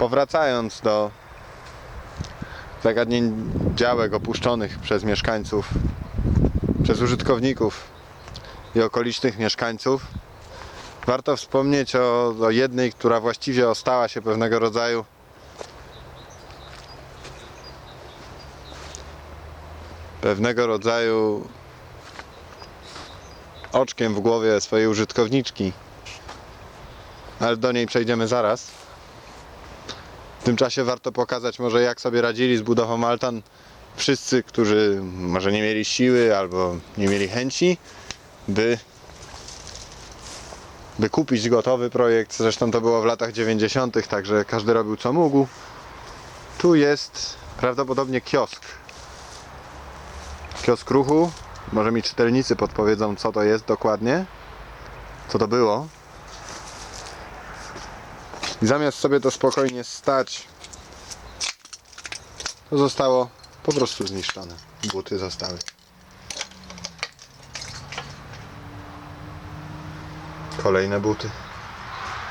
Powracając do zagadnień działek opuszczonych przez mieszkańców, przez użytkowników i okolicznych mieszkańców, warto wspomnieć o, o jednej, która właściwie ostała się pewnego rodzaju pewnego rodzaju oczkiem w głowie swojej użytkowniczki. Ale do niej przejdziemy zaraz. Tym czasie warto pokazać może jak sobie radzili z budową altan wszyscy, którzy może nie mieli siły albo nie mieli chęci, by by kupić gotowy projekt. Zresztą to było w latach 90., także każdy robił co mógł. Tu jest prawdopodobnie kiosk. Kiosk ruchu. Może mi czytelnicy podpowiedzą, co to jest dokładnie. Co to było. I zamiast sobie to spokojnie stać, to zostało po prostu zniszczone. Buty zostały. Kolejne buty.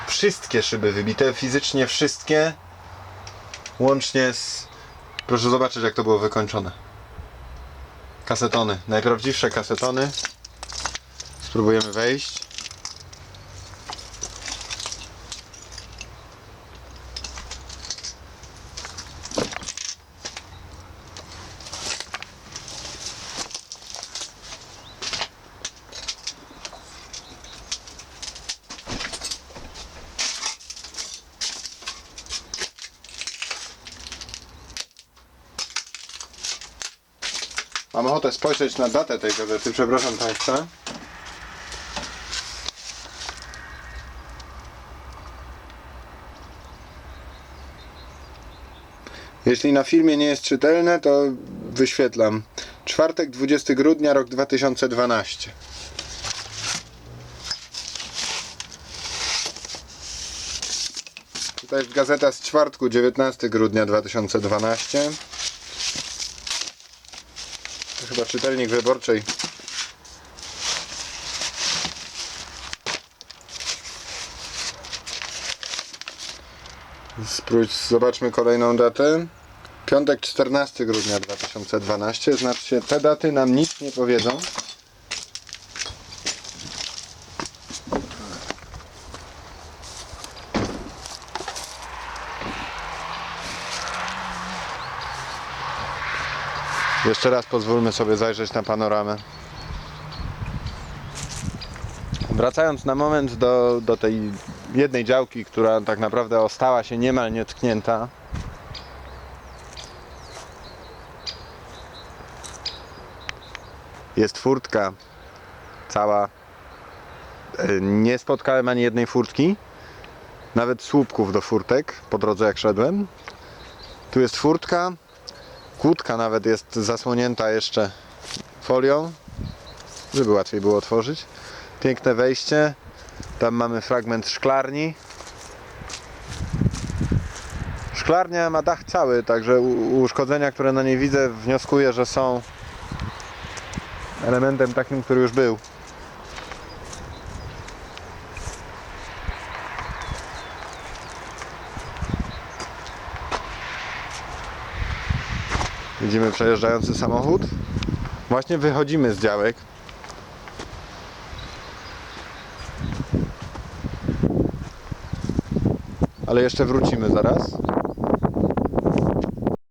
Wszystkie szyby wybite, fizycznie wszystkie. Łącznie z. Proszę zobaczyć, jak to było wykończone. Kasetony, najprawdziwsze kasetony. Spróbujemy wejść. Mam ochotę spojrzeć na datę tej gazety, przepraszam Państwa. Jeśli na filmie nie jest czytelne, to wyświetlam. Czwartek, 20 grudnia, rok 2012. Tutaj jest gazeta z czwartku, 19 grudnia 2012. Chyba czytelnik wyborczej. Spróć, zobaczmy kolejną datę. Piątek 14 grudnia 2012. Znaczy te daty nam nic nie powiedzą. Jeszcze raz pozwólmy sobie zajrzeć na panoramę. Wracając na moment do, do tej jednej działki, która tak naprawdę ostała się niemal nietknięta. Jest furtka cała. E, Nie spotkałem ani jednej furtki. Nawet słupków do furtek po drodze jak szedłem. Tu jest furtka. Kłódka nawet jest zasłonięta jeszcze folią, żeby łatwiej było otworzyć. Piękne wejście. Tam mamy fragment szklarni. Szklarnia ma dach cały, także uszkodzenia, które na niej widzę, wnioskuję, że są elementem takim, który już był. Widzimy przejeżdżający samochód. Właśnie wychodzimy z działek. Ale jeszcze wrócimy zaraz.